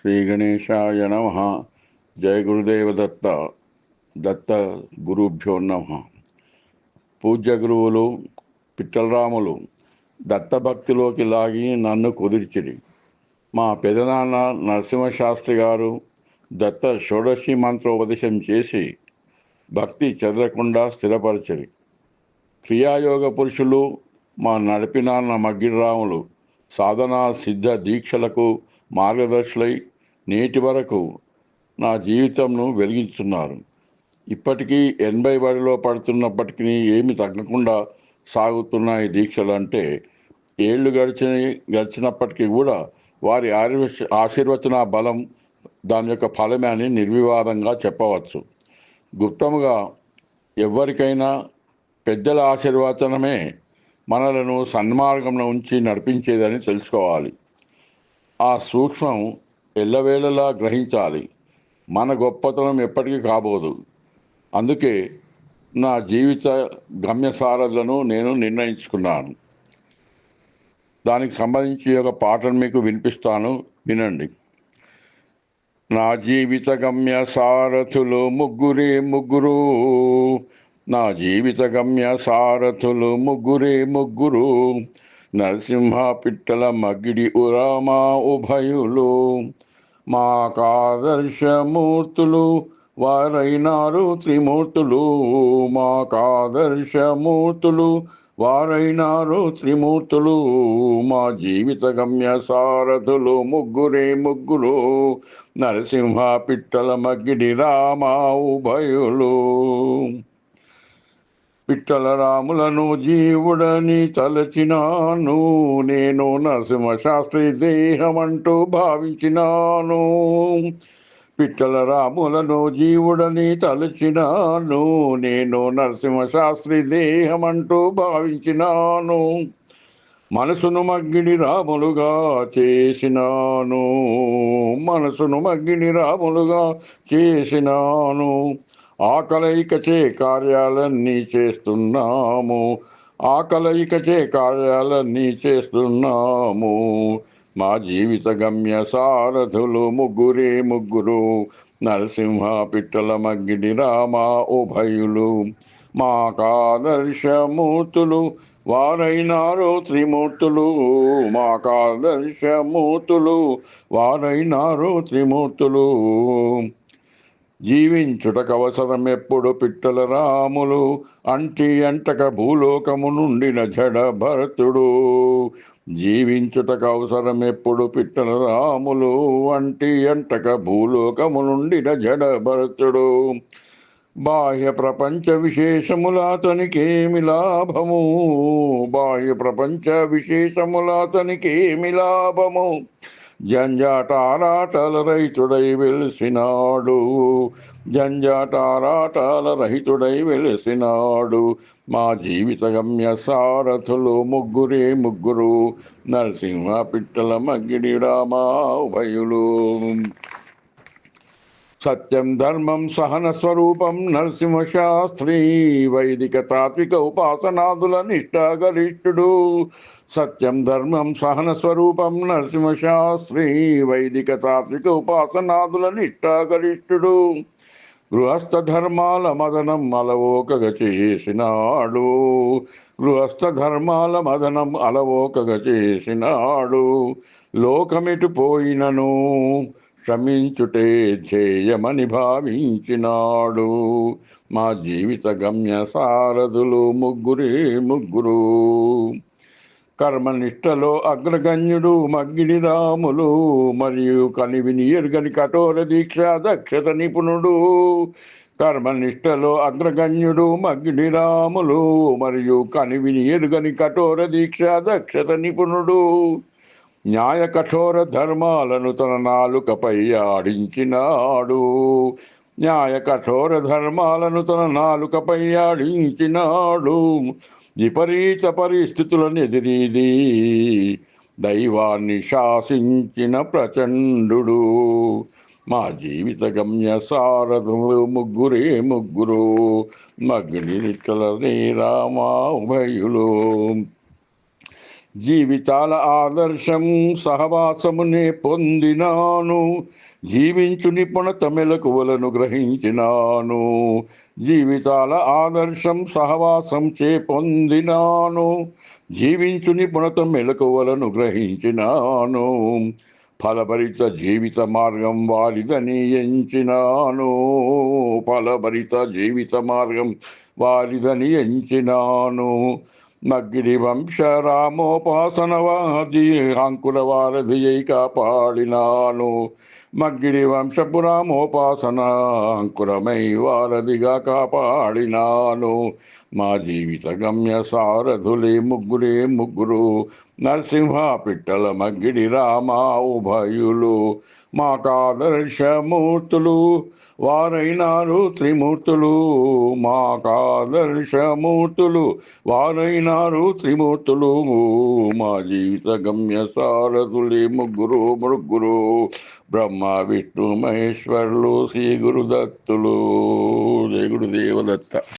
శ్రీ గణేశాయ నమ. జయ గురుదేవ దత్త దత్త గురుభ్యో నమ. పూజ్య గురువులు పిట్టలరాములు దత్తభక్తిలోకి లాగి నన్ను కుదిర్చిరి. మా పెదనాన్న నరసింహశాస్త్రి గారు దత్త షోడశి మంత్రోపదేశం చేసి భక్తి చెదరకుండా స్థిరపరచరి. క్రియాయోగ పురుషులు మా నడిపినాన్న మగ్గిరాములు సాధనా సిద్ధ దీక్షలకు మార్గదర్శులై నేటి వరకు నా జీవితంను వెలిగించున్నారు. ఇప్పటికీ ఎనభై బడిలో పడుతున్నప్పటికీ ఏమి తగ్గకుండా సాగుతున్నాయి దీక్షలు అంటే ఏళ్ళు గడిచిన గడిచినప్పటికీ కూడా వారి ఆశీర్వచ ఆశీర్వచన బలం దాని యొక్క ఫలమే అని నిర్వివాదంగా చెప్పవచ్చు. గుప్తముగా ఎవరికైనా పెద్దల ఆశీర్వచనమే మనలను సన్మార్గంలో ఉంచి నడిపించేదని తెలుసుకోవాలి. ఆ సూక్ష్మం ఎల్లవేళలా గ్రహించాలి. మన గొప్పతనం ఎప్పటికీ కాబోదు. అందుకే నా జీవిత గమ్య సారథులను నేను నిర్ణయించుకున్నాను. దానికి సంబంధించి ఒక పాటను మీకు వినిపిస్తాను. వినండి. నా జీవిత గమ్య సారథులు ముగ్గురే ముగ్గురు. నా జీవిత గమ్య సారథులు ముగ్గురే ముగ్గురు. నరసింహ పిట్టల మగిడి ఉరామా ఉభయులు మాకాదర్శమూర్తులు వారైనారు త్రిమూర్తులు మాకాదర్శమూర్తులు వారైనారు త్రిమూర్తులు మా జీవిత గమ్య సారథులు ముగ్గురే ముగ్గురు నరసింహ పిట్టల మగ్గిడి రామా ఉభయులు. పిట్టల రాములను జీవుడని తలచినాను. నేను నరసింహ శాస్త్రి దేహమంటూ భావించినాను. పిట్టల రాములను జీవుడని తలచినాను. నేను నరసింహ శాస్త్రి దేహమంటూ భావించినాను. మనసును మగ్గిని రాములుగా చేసినాను. మనసును మగ్గిని రాములుగా చేసినాను. ఆకలైకచే కార్యాలన్నీ చేస్తున్నాము. ఆకలైకచే కార్యాలన్నీ చేస్తున్నాము. మా జీవిత గమ్య సారథులు ముగ్గురే ముగ్గురు నరసింహ పిట్టల మగ్గిడి రామ ఉభయులు. మాకాదర్శమూర్తులు వారైనారు త్రిమూర్తులు. మా కాదర్శమూర్తులు వారైనారు త్రిమూర్తులు. జీవించుటకు అవసరం ఎప్పుడు పిట్టల రాములు అంటి అంటక భూలోకము నుండిన జడ భరతుడు. జీవించుటకు అవసరం ఎప్పుడు పిట్టల రాములు అంటి అంటక భూలోకము నుండిన జడ భరతుడు. బాహ్య ప్రపంచ విశేషముల అతనికేమి లాభము? బాహ్య ప్రపంచ విశేషముల అతనికేమి లాభము? జంజాటారాటల రైతుడై వెలిసినాడు. జంజాటారాటాల రహితుడై వెలిసినాడు. మా జీవిత గమ్య సారథులు ముగ్గురే ముగ్గురు నరసింహ పిట్టల మగ్గిడి రామా ఉభయులు. సత్యం ధర్మం సహన స్వరూపం నరసింహ శాస్త్రి వైదిక తాత్విక ఉపాసనాదుల నిష్టాగరిష్ఠుడు సత్యం ధర్మం సహన స్వరూపం నరసింహ శాస్త్రి వైదిక తాత్విక ఉపాసనాదుల నిష్టాగరిష్ఠుడు గృహస్థ ధర్మాల మదనం అలవోకగ చేసినాడు. గృహస్థ ధర్మాల మదనం అలవోకగ చేసినాడు. లోకమిటు పోయినను. క్షమించుటే ధ్యేయమని భావించినాడు. మా జీవిత గమ్య సారథులు ముగ్గురే ముగ్గురు. కర్మనిష్టలో అగ్రగణ్యుడు మగ్గిని రాములు మరియు కనివిని ఎరుగని కఠోర దీక్ష దక్షత నిపుణుడు. కర్మనిష్టలో అగ్రగణ్యుడు మగ్గిడి రాములు మరియు కనివిని ఎరుగని కఠోర దీక్ష దక్షత నిపుణుడు. న్యాయ కఠోర ధర్మాలను తన నాలుకపై ఆడించినాడు. న్యాయ కఠోర ధర్మాలను తన నాలుకపై ఆడించినాడు. విపరీత పరిస్థితులను ఎదిరీది. దైవాన్ని శాసించిన ప్రచండు మా జీవిత గమ్య సారథులు ముగ్గురే ముగ్గురు. మగ్ని రామా ఉభయులు. జీవితాల ఆదర్శం సహవాసమునే పొందినాను. జీవించు నిపుణత మెలకువలను గ్రహించినాను. జీవితాల ఆదర్శం సహవాసం చే పొందినాను. జీవించు నిపుణత మెలకువలను గ్రహించినాను. ఫలభరిత జీవిత మార్గం వారిదని ఎంచినాను. ఫలభరిత జీవిత మార్గం వారిదని ఎంచినాను. మగ్గిడి రామోపాసనవాది అంకుల వారధియై కాపాడినాను. మగ్గిడి వంశపు రామోపాసన అంకురమై వారధిగా కాపాడినాను. మా జీవిత గమ్య సారథులే ముగ్గురే ముగ్గురు నరసింహ పిట్టల మగ్గిడి రామా ఉభయులు. మాకాదర్శమూర్తులు వారైనారు త్రిమూర్తులు. మాకాదర్శమూర్తులు వారైనారు త్రిమూర్తులు. మా జీవిత గమ్య సారథులే ముగ్గురు ముగ్గురు బ్రహ్మ విష్ణు మహేశ్వరులు శ్రీ గురుదత్తులు జయ గురుదేవదత్త.